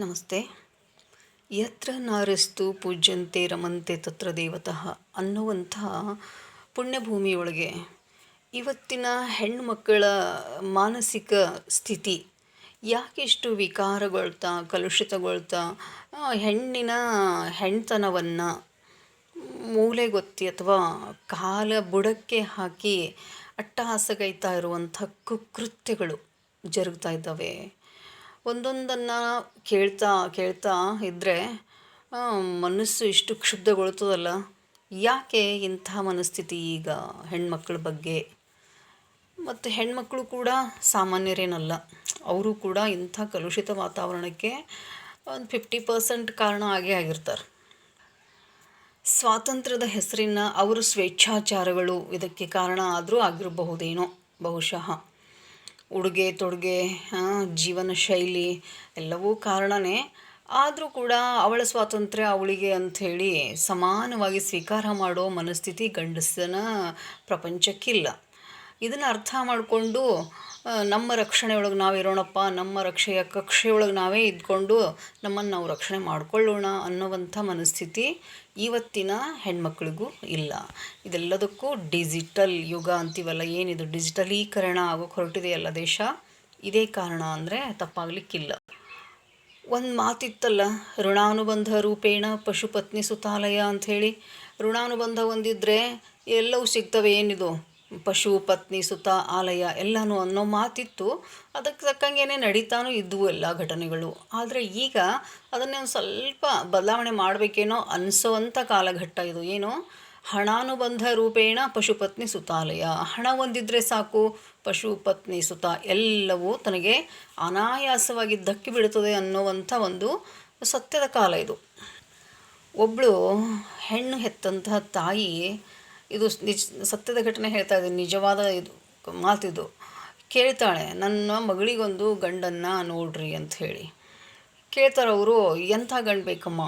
ನಮಸ್ತೆ. ಯತ್ರ ನಾರಸ್ತು ಪೂಜ್ಯಂತೆ ರಮಂತೆ ತತ್ರ ದೇವತಃ ಅನ್ನುವಂತಹ ಪುಣ್ಯಭೂಮಿಯೊಳಗೆ ಇವತ್ತಿನ ಹೆಣ್ಣುಮಕ್ಕಳ ಮಾನಸಿಕ ಸ್ಥಿತಿ ಯಾಕೆಷ್ಟು ವಿಕಾರಗೊಳ್ತಾ, ಕಲುಷಿತಗೊಳ್ತಾ ಹೆಣ್ಣಿನ ಹೆಣ್ತನವನ್ನು ಮೂಲೆಗೊತ್ತಿ ಅಥವಾ ಕಾಲ ಬುಡಕ್ಕೆ ಹಾಕಿ ಅಟ್ಟಹಾಸಗೈತಾ ಇರುವಂಥ ಕುಕೃತ್ಯಗಳು ಜರುಗ್ತಾ ಇದ್ದಾವೆ. ಒಂದೊಂದನ್ನು ಕೇಳ್ತಾ ಕೇಳ್ತಾ ಇದ್ದರೆ ಮನಸ್ಸು ಇಷ್ಟು ಕ್ಷುಬ್ಧಗೊಳ್ತದಲ್ಲ? ಯಾಕೆ ಇಂಥ ಮನಸ್ಥಿತಿ ಈಗ ಹೆಣ್ಮಕ್ಳ ಬಗ್ಗೆ? ಮತ್ತು ಹೆಣ್ಮಕ್ಳು ಕೂಡ ಸಾಮಾನ್ಯರೇನಲ್ಲ. ಅವರು ಕೂಡ ಇಂಥ ಕಲುಷಿತ ವಾತಾವರಣಕ್ಕೆ ಒಂದು ಫಿಫ್ಟಿ ಪರ್ಸೆಂಟ್ ಕಾರಣ ಆಗೇ ಆಗಿರ್ತಾರೆ. ಸ್ವಾತಂತ್ರ್ಯದ ಹೆಸರಿನ ಅವರ ಸ್ವೇಚ್ಛಾಚಾರಗಳು ಇದಕ್ಕೆ ಕಾರಣ ಆದರೂ ಆಗಿರಬಹುದೇನೋ ಬಹುಶಃ. ಉಡುಗೆ, ತೊಡುಗೆ ಜೀವನ ಶೈಲಿ ಎಲ್ಲವೂ ಕಾರಣನೇ. ಆದರೂ ಕೂಡ ಅವಳ ಸ್ವಾತಂತ್ರ್ಯ ಅವಳಿಗೆ ಅಂಥೇಳಿ ಸಮಾನವಾಗಿ ಸ್ವೀಕಾರ ಮಾಡೋ ಮನಸ್ಥಿತಿ ಗಂಡಸನ ಪ್ರಪಂಚಕ್ಕಿಲ್ಲ. ಇದನ್ನು ಅರ್ಥ ಮಾಡಿಕೊಂಡು ನಮ್ಮ ರಕ್ಷಣೆ ಒಳಗೆ ನಾವು ಇರೋಣಪ್ಪ ನಮ್ಮ ರಕ್ಷೆಯ ಕಕ್ಷೆಯೊಳಗೆ ನಾವೇ ಇದ್ಕೊಂಡು ನಮ್ಮನ್ನು ನಾವು ರಕ್ಷಣೆ ಮಾಡಿಕೊಳ್ಳೋಣ ಅನ್ನುವಂಥ ಮನಸ್ಥಿತಿ ಇವತ್ತಿನ ಹೆಣ್ಮಕ್ಳಿಗೂ ಇಲ್ಲ. ಇದೆಲ್ಲದಕ್ಕೂ ಡಿಜಿಟಲ್ ಯುಗ ಅಂತೀವಲ್ಲ, ಏನಿದು? ಡಿಜಿಟಲೀಕರಣ ಆಗೋಕ್ಕೆ ಹೊರಟಿದೆಯಲ್ಲ ದೇಶ. ಇದೇ ಕಾರಣ ಅಂದರೆ ತಪ್ಪಾಗಲಿಕ್ಕಿಲ್ಲ. ಒಂದು ಮಾತಿತ್ತಲ್ಲ, ಋಣಾನುಬಂಧ ರೂಪೇಣ ಪಶುಪತ್ನಿ ಸುತಾಲಯ ಅಂಥೇಳಿ. ಋಣಾನುಬಂಧ ಹೊಂದಿದ್ರೆ ಎಲ್ಲವೂ ಸಿಗ್ತವೆ ಏನಿದು? ಪಶು, ಪತ್ನಿ, ಸುತ, ಆಲಯ ಎಲ್ಲನೂ ಅನ್ನೋ ಮಾತಿತ್ತು. ಅದಕ್ಕೆ ತಕ್ಕಂಗೆ ನಡೀತಾನೂ ಇದ್ದವು ಎಲ್ಲ ಘಟನೆಗಳು. ಆದರೆ ಈಗ ಅದನ್ನೇ ಒಂದು ಸ್ವಲ್ಪ ಬದಲಾವಣೆ ಮಾಡಬೇಕೇನೋ ಅನಿಸೋವಂಥ ಕಾಲಘಟ್ಟ ಇದು. ಏನು? ಹಣಾನುಬಂಧ ರೂಪೇಣ ಪಶುಪತ್ನಿ ಸುತಾಲಯ ಹಣ ಒಂದಿದ್ರೆ ಸಾಕು, ಪಶು, ಪತ್ನಿ, ಸುತ ಎಲ್ಲವೂ ತನಗೆ ಅನಾಯಾಸವಾಗಿ ಧಕ್ಕಿ ಬಿಡುತ್ತದೆ ಅನ್ನೋವಂಥ ಒಂದು ಸತ್ಯದ ಕಾಲ ಇದು. ಒಬ್ಬಳು ಹೆಣ್ಣು ಹೆತ್ತಂತಹ ತಾಯಿ ಇದು ನಿಜ, ಸತ್ಯದ ಘಟನೆ ಹೇಳ್ತಾ ಇದ್ದೀನಿ, ನಿಜವಾದ ಇದು ಮಾತಿದು ಕೇಳ್ತಾಳೆ, ನನ್ನ ಮಗಳಿಗೊಂದು ಗಂಡನ್ನು ನೋಡ್ರಿ ಅಂತ ಹೇಳಿ. ಕೇಳ್ತಾರೆ ಅವರು, ಎಂಥ ಗಂಡು ಬೇಕಮ್ಮ?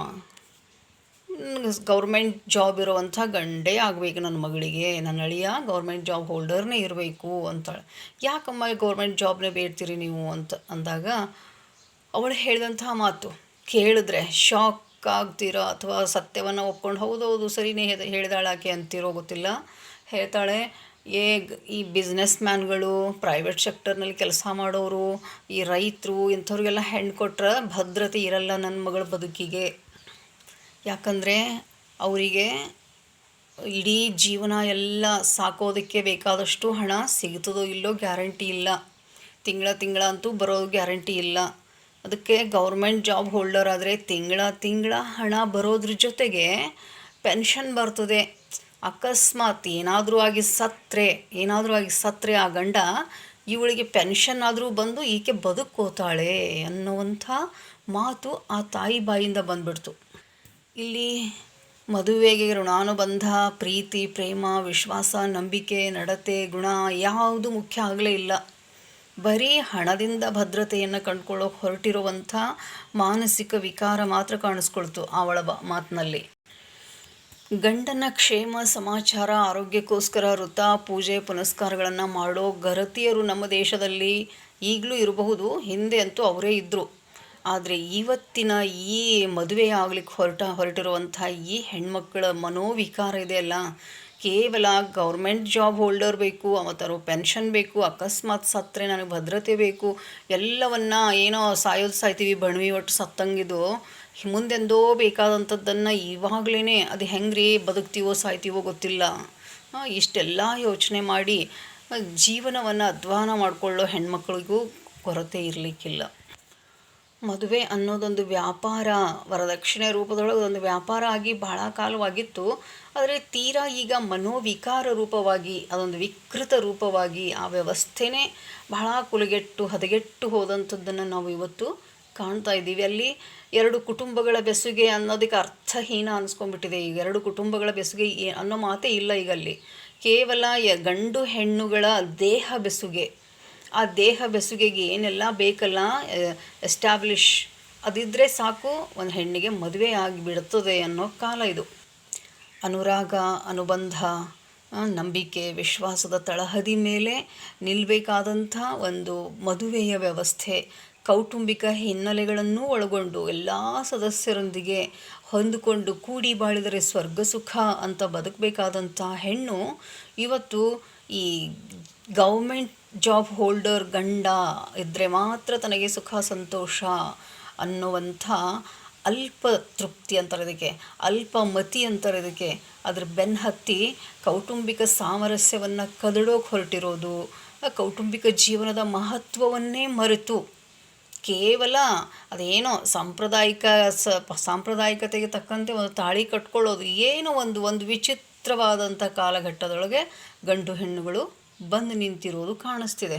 ಗೌರ್ಮೆಂಟ್ ಜಾಬ್ ಇರೋವಂಥ ಗಂಡೇ ಆಗಬೇಕು ನನ್ನ ಮಗಳಿಗೆ, ನನ್ನ ಅಳಿಯ ಗೌರ್ಮೆಂಟ್ ಜಾಬ್ ಹೋಲ್ಡರ್ನೇ ಇರಬೇಕು ಅಂತಾಳೆ. ಯಾಕಮ್ಮ ಗೌರ್ಮೆಂಟ್ ಜಾಬ್ನೇ ಬೇಡ್ತೀರಿ ನೀವು ಅಂತ ಅಂದಾಗ, ಅವಳು ಹೇಳಿದಂಥ ಮಾತು, ಕೇಳಿದ್ರೆ ಶಾಕ್. ಆಗ್ತೀರಾ ಅಥವಾ ಸತ್ಯವನ್ನು ಒಪ್ಕೊಂಡು, ಹೌದು ಸರಿನೇ ಹೇಳಿದಾಳಾಕೆ ಹೇಳಿದಾಳೆ ಆಕೆ ಅಂತೀರೋ ಗೊತ್ತಿಲ್ಲ. ಹೇಳ್ತಾಳೆ, ಏ ಈ ಬಿಸ್ನೆಸ್ ಮ್ಯಾನ್ಗಳು ಪ್ರೈವೇಟ್ ಸೆಕ್ಟರ್ನಲ್ಲಿ ಕೆಲಸ ಮಾಡೋರು, ಈ ರೈತರು, ಇಂಥವ್ರಿಗೆಲ್ಲ ಹೆಣ್ಣು ಕೊಟ್ರೆ ಭದ್ರತೆ ಇರಲ್ಲ ನನ್ನ ಮಗಳ ಬದುಕಿಗೆ. ಯಾಕಂದರೆ ಅವರಿಗೆ ಇಡೀ ಜೀವನ ಎಲ್ಲ ಸಾಕೋದಕ್ಕೆ ಬೇಕಾದಷ್ಟು ಹಣ ಸಿಗ್ತದೋ ಇಲ್ಲೋ ಗ್ಯಾರಂಟಿ ಇಲ್ಲ. ತಿಂಗಳ ತಿಂಗಳ ಅಂತೂ ಬರೋದು ಗ್ಯಾರಂಟಿ ಇಲ್ಲ. ಅದಕ್ಕೆ ಗೌರ್ಮೆಂಟ್ ಜಾಬ್ ಹೋಲ್ಡರ್ ಆದರೆ ತಿಂಗಳ ತಿಂಗಳ ಹಣ ಬರೋದ್ರ ಜೊತೆಗೆ ಪೆನ್ಷನ್ ಬರ್ತದೆ. ಅಕಸ್ಮಾತ್ ಏನಾದರೂ ಆಗಿ ಸತ್ತರೆ ಏನಾದರೂ ಆಗಿ ಸತ್ತರೆ ಆ ಗಂಡ ಇವಳಿಗೆ ಪೆನ್ಷನ್ ಆದರೂ ಬಂದು ಈಕೆ ಬದುಕೋತಾಳೆ ಅನ್ನುವಂಥ ಮಾತು ಆ ತಾಯಿ ಬಾಯಿಂದ ಬಂದ್ಬಿಡ್ತು. ಇಲ್ಲಿ ಮದುವೆಗೆ ಋಣಾನುಬಂಧ, ಪ್ರೀತಿ, ಪ್ರೇಮ, ವಿಶ್ವಾಸ, ನಂಬಿಕೆ, ನಡತೆ, ಗುಣ ಯಾವುದು ಮುಖ್ಯ ಆಗಲೇ ಇಲ್ಲ. ಬರೀ ಹಣದಿಂದ ಭದ್ರತೆಯನ್ನು ಕಂಡುಕೊಳ್ಳೋಕೆ ಹೊರಟಿರುವಂಥ ಮಾನಸಿಕ ವಿಕಾರ ಮಾತ್ರ ಕಾಣಿಸ್ಕೊಳ್ತು ಅವಳ ಮಾತಿನಲ್ಲಿ. ಗಂಡನ ಕ್ಷೇಮ, ಸಮಾಚಾರ, ಆರೋಗ್ಯಕ್ಕೋಸ್ಕರ ವೃತ, ಪೂಜೆ, ಪುನಸ್ಕಾರಗಳನ್ನು ಮಾಡೋ ಗರತಿಯರು ನಮ್ಮ ದೇಶದಲ್ಲಿ ಈಗಲೂ ಇರಬಹುದು, ಹಿಂದೆ ಅಂತೂ ಅವರೇ ಇದ್ದರು ಆದರೆ ಇವತ್ತಿನ ಈ ಮದುವೆ ಆಗಲಿಕ್ಕೆ ಹೊರಟ ಹೊರಟಿರುವಂಥ ಈ ಹೆಣ್ಮಕ್ಕಳ ಮನೋವಿಕಾರ ಇದೆಯಲ್ಲ ಕೇವಲ ಗೌರ್ಮೆಂಟ್ ಜಾಬ್ ಹೋಲ್ಡರ್ ಬೇಕು ಅವತ್ತರು ಪೆನ್ಷನ್ ಬೇಕು, ಅಕಸ್ಮಾತ್ ಸತ್ತರೆ ನನಗೆ ಭದ್ರತೆ ಬೇಕು, ಎಲ್ಲವನ್ನು ಏನೋ ಸಾಯೋದು ಸಾಯ್ತೀವಿ ಬಣವಿ ಒಟ್ಟು ಸತ್ತಂಗಿದು. ಮುಂದೆಂದೋ ಬೇಕಾದಂಥದ್ದನ್ನು ಇವಾಗಲೇ ಅದು ಹೆಂಗ್ರಿ ಬದುಕ್ತೀವೋ ಸಾಯ್ತೀವೋ ಗೊತ್ತಿಲ್ಲ. ಇಷ್ಟೆಲ್ಲ ಯೋಚನೆ ಮಾಡಿ ಜೀವನವನ್ನು ಅಧ್ವಾನ ಮಾಡಿಕೊಳ್ಳೋ ಹೆಣ್ಮಕ್ಳಿಗೂ ಕೊರತೆ ಇರಲಿಕ್ಕಿಲ್ಲ. ಮದುವೆ ಅನ್ನೋದೊಂದು ವ್ಯಾಪಾರ, ವರದಕ್ಷಿಣೆ ರೂಪದೊಳಗೆ ಒಂದು ವ್ಯಾಪಾರ ಆಗಿ ಬಹಳ ಕಾಲವಾಗಿತ್ತು. ಆದರೆ ತೀರಾ ಈಗ ಮನೋವಿಕಾರ ರೂಪವಾಗಿ, ಅದೊಂದು ವಿಕೃತ ರೂಪವಾಗಿ ಆ ವ್ಯವಸ್ಥೆನೇ ಬಹಳ ಕುಲಗೆಟ್ಟು, ಹದಗೆಟ್ಟು ಹೋದಂಥದ್ದನ್ನು ನಾವು ಇವತ್ತು ಕಾಣ್ತಾ ಇದ್ದೀವಿ. ಅಲ್ಲಿ ಎರಡು ಕುಟುಂಬಗಳ ಬೆಸುಗೆ ಅನ್ನೋದಕ್ಕೆ ಅರ್ಥಹೀನ ಅನಿಸ್ಕೊಂಡ್ಬಿಟ್ಟಿದೆ. ಈಗ ಎರಡು ಕುಟುಂಬಗಳ ಬೆಸುಗೆ ಅನ್ನೋ ಮಾತೇ ಇಲ್ಲ ಈಗ ಅಲ್ಲಿ. ಕೇವಲ ಗಂಡು ಹೆಣ್ಣುಗಳ ದೇಹ ಬೆಸುಗೆ. ಆ ದೇಹ ಬೆಸುಗೆಗೆ ಏನೆಲ್ಲ ಬೇಕಲ್ಲ ಎಸ್ಟಾಬ್ಲಿಷ್ ಅದಿದ್ದರೆ ಸಾಕು, ಒಂದು ಹೆಣ್ಣಿಗೆ ಮದುವೆ ಆಗಿಬಿಡುತ್ತದೆ ಅನ್ನೋ ಕಾಲ ಇದು. ಅನುರಾಗ, ಅನುಬಂಧ ನಂಬಿಕೆ, ವಿಶ್ವಾಸದ ತಳಹದಿ ಮೇಲೆ ನಿಲ್ಲಬೇಕಾದಂಥ ಒಂದು ಮದುವೆಯ ವ್ಯವಸ್ಥೆ, ಕೌಟುಂಬಿಕ ಹಿನ್ನೆಲೆಗಳನ್ನೂ ಒಳಗೊಂಡು ಎಲ್ಲ ಸದಸ್ಯರೊಂದಿಗೆ ಹೊಂದಿಕೊಂಡು ಕೂಡಿ ಬಾಳಿದರೆ ಸ್ವರ್ಗ ಸುಖ ಅಂತ ಬದುಕಬೇಕಾದಂಥ ಹೆಣ್ಣು ಇವತ್ತು ಈ ಗೌರ್ಮೆಂಟ್ ಜಾಬ್ ಹೋಲ್ಡರ್ ಗಂಡ ಇದ್ದರೆ ಮಾತ್ರ ತನಗೆ ಸುಖ, ಸಂತೋಷ ಅನ್ನುವಂಥ ಅಲ್ಪ ತೃಪ್ತಿ ಅಂತಾರೆ ಇದಕ್ಕೆ ಅಲ್ಪಮತಿ ಅಂತಾರೆ ಇದಕ್ಕೆ. ಅದ್ರ ಬೆನ್ನು ಹತ್ತಿ ಕೌಟುಂಬಿಕ ಸಾಮರಸ್ಯವನ್ನು ಕದಡೋಕೆ ಹೊರಟಿರೋದು ಕೌಟುಂಬಿಕ ಜೀವನದ ಮಹತ್ವವನ್ನೇ ಮರೆತು ಕೇವಲ ಅದೇನೋ ಸಾಂಪ್ರದಾಯಿಕ ಸ, ಸಾಂಪ್ರದಾಯಿಕತೆಗೆ ತಕ್ಕಂತೆ ಒಂದು ತಾಳಿ ಕಟ್ಕೊಳ್ಳೋದು, ಏನೋ ಒಂದು ಒಂದು ವಿಚಿತ್ರವಾದಂಥ ಕಾಲಘಟ್ಟದೊಳಗೆ ಗಂಡು ಹೆಣ್ಣುಗಳು ಬಂದು ನಿಂತಿರೋದು ಕಾಣಿಸ್ತಿದೆ.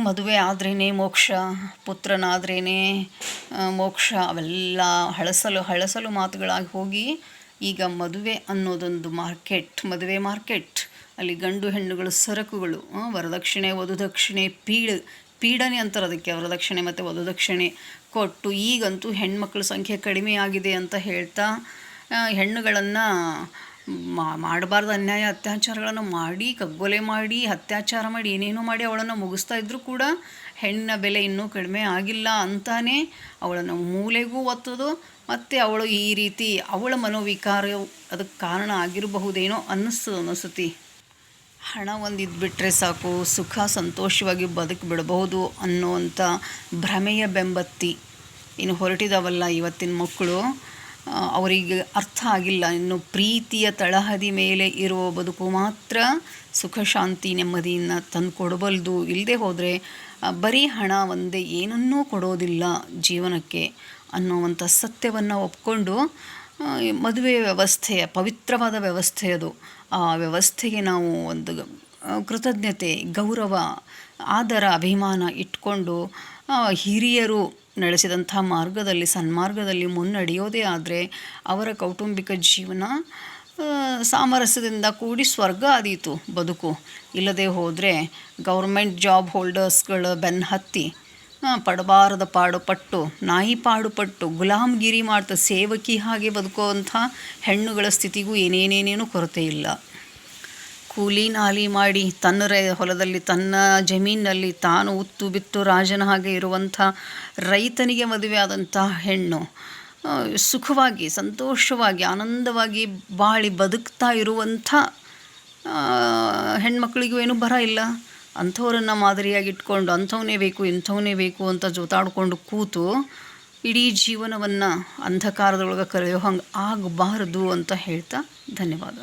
ಮದುವೆ ಆದ್ರೇ ಮೋಕ್ಷ ಪುತ್ರನಾದ್ರೇ ಮೋಕ್ಷ, ಅವೆಲ್ಲ ಹಳಸಲು ಹಳಸಲು ಮಾತುಗಳಾಗಿ ಹೋಗಿ ಈಗ ಮದುವೆ ಅನ್ನೋದೊಂದು ಮಾರ್ಕೆಟ್, ಮದುವೆ ಮಾರ್ಕೆಟ್. ಅಲ್ಲಿ ಗಂಡು ಹೆಣ್ಣುಗಳು ಸರಕುಗಳು ವರದಕ್ಷಿಣೆ, ವಧುದಕ್ಷಿಣೆ, ಪೀಡ, ಪೀಡನೆ ಅಂತಾರೆ ಅದಕ್ಕೆ ವರದಕ್ಷಿಣೆ ಮತ್ತು ವಧುದಕ್ಷಿಣೆ. ಕೊಟ್ಟು ಈಗಂತೂ ಹೆಣ್ಮಕ್ಳ ಸಂಖ್ಯೆ ಕಡಿಮೆ ಆಗಿದೆ ಅಂತ ಹೇಳ್ತಾ ಹೆಣ್ಣುಗಳನ್ನು ಮಾಡಬಾರ್ದು ಅನ್ಯಾಯ ಅತ್ಯಾಚಾರಗಳನ್ನು ಮಾಡಿ, ಕಗ್ಗೊಲೆ ಮಾಡಿ, ಅತ್ಯಾಚಾರ ಮಾಡಿ, ಏನೇನೋ ಮಾಡಿ ಅವಳನ್ನು ಮುಗಿಸ್ತಾ ಇದ್ದರೂ ಕೂಡ ಹೆಣ್ಣಿನ ಬೆಲೆ ಇನ್ನೂ ಕಡಿಮೆ ಆಗಿಲ್ಲ ಅಂತಾನೆ ಅವಳನ್ನು ಮೂಲೆಗೂ ಒತ್ತೋದು. ಮತ್ತು ಅವಳು ಈ ರೀತಿ ಅವಳ ಮನೋವಿಕಾರ ಅದಕ್ಕೆ ಕಾರಣ ಆಗಿರಬಹುದೇನೋ ಅನ್ನಿಸ್ತದೆ ಅನ್ನಿಸ್ತಿ ಹಣ ಒಂದು ಇದ್ಬಿಟ್ರೆ ಸಾಕು, ಸುಖ ಸಂತೋಷವಾಗಿ ಬದುಕು ಬಿಡಬಹುದು ಅನ್ನುವಂಥ ಭ್ರಮೆಯ ಬೆಂಬತ್ತಿ. ಇನ್ನು ಹೊರಟಿದಾವಲ್ಲ ಇವತ್ತಿನ ಮಕ್ಕಳು. ಅವರಿಗೆ ಅರ್ಥ ಆಗಿಲ್ಲ. ಇನ್ನು ಪ್ರೀತಿಯ ತಳಹದಿ ಮೇಲೆ ಇರುವ ಬದುಕು ಮಾತ್ರ ಸುಖ, ಶಾಂತಿ, ನೆಮ್ಮದಿಯನ್ನು ತಂದು ಕೊಡಬಲ್ದು ಇಲ್ಲದೆ ಹೋದರೆ ಬರೀ ಹಣ ಒಂದೇ ಏನನ್ನೂ ಕೊಡೋದಿಲ್ಲ ಜೀವನಕ್ಕೆ ಅನ್ನುವಂಥ ಸತ್ಯವನ್ನು ಒಪ್ಕೊಂಡು ಮದುವೆ ವ್ಯವಸ್ಥೆಯ ಪವಿತ್ರವಾದ ವ್ಯವಸ್ಥೆ ಅದು. ಆ ವ್ಯವಸ್ಥೆಗೆ ನಾವು ಒಂದು ಕೃತಜ್ಞತೆ, ಗೌರವ, ಆದರ, ಅಭಿಮಾನ ಇಟ್ಕೊಂಡು ಹಿರಿಯರು ನಡೆಸಿದಂಥ ಮಾರ್ಗದಲ್ಲಿ, ಸನ್ಮಾರ್ಗದಲ್ಲಿ ಮುನ್ನಡೆಯೋದೇ ಆದರೆ ಅವರ ಕೌಟುಂಬಿಕ ಜೀವನ ಸಾಮರಸ್ಯದಿಂದ ಕೂಡಿ ಸ್ವರ್ಗ ಆದೀತು ಬದುಕು. ಇಲ್ಲದೆ ಹೋದರೆ ಗೌರ್ಮೆಂಟ್ ಜಾಬ್ ಹೋಲ್ಡರ್ಸ್ಗಳ ಬೆನ್ ಹತ್ತಿ ಪಡಬಾರದ ಪಾಡುಪಟ್ಟು ನಾಯಿ ಪಾಡುಪಟ್ಟು ಗುಲಾಮ್ಗಿರಿ ಮಾಡ್ತಾ ಸೇವಕಿ ಹಾಗೆ ಬದುಕುವಂಥ ಹೆಣ್ಣುಗಳ ಸ್ಥಿತಿಗೂ ಏನೇನೇನೇನೂ ಕೊರತೆ ಇಲ್ಲ. ಕೂಲಿ ನಾಲಿ ಮಾಡಿ ತನ್ನ ರೈ ಹೊಲದಲ್ಲಿ ತನ್ನ ಜಮೀನಿನಲ್ಲಿ ತಾನು ಉತ್ತು ಬಿತ್ತು ರಾಜನ ಹಾಗೆ ಇರುವಂಥ ರೈತನಿಗೆ ಮದುವೆ ಆದಂಥ ಹೆಣ್ಣು. ಸುಖವಾಗಿ, ಸಂತೋಷವಾಗಿ, ಆನಂದವಾಗಿ ಬಾಳಿ ಬದುಕ್ತಾ ಇರುವಂಥ ಹೆಣ್ಮಕ್ಳಿಗೂ ಏನು ಬರ ಇಲ್ಲ. ಅಂಥವ್ರನ್ನು ಮಾದರಿಯಾಗಿ ಇಟ್ಕೊಂಡು ಅಂಥವನೇ ಬೇಕು ಇಂಥವನ್ನೇ ಬೇಕು ಅಂತ ಜೋತಾಡಿಕೊಂಡು ಕೂತು ಇಡೀ ಜೀವನವನ್ನು ಅಂಧಕಾರದೊಳಗೆ ಕರೆಯೋ ಹಂಗೆ ಆಗಬಾರದು ಅಂತ ಹೇಳ್ತಾ ಧನ್ಯವಾದ.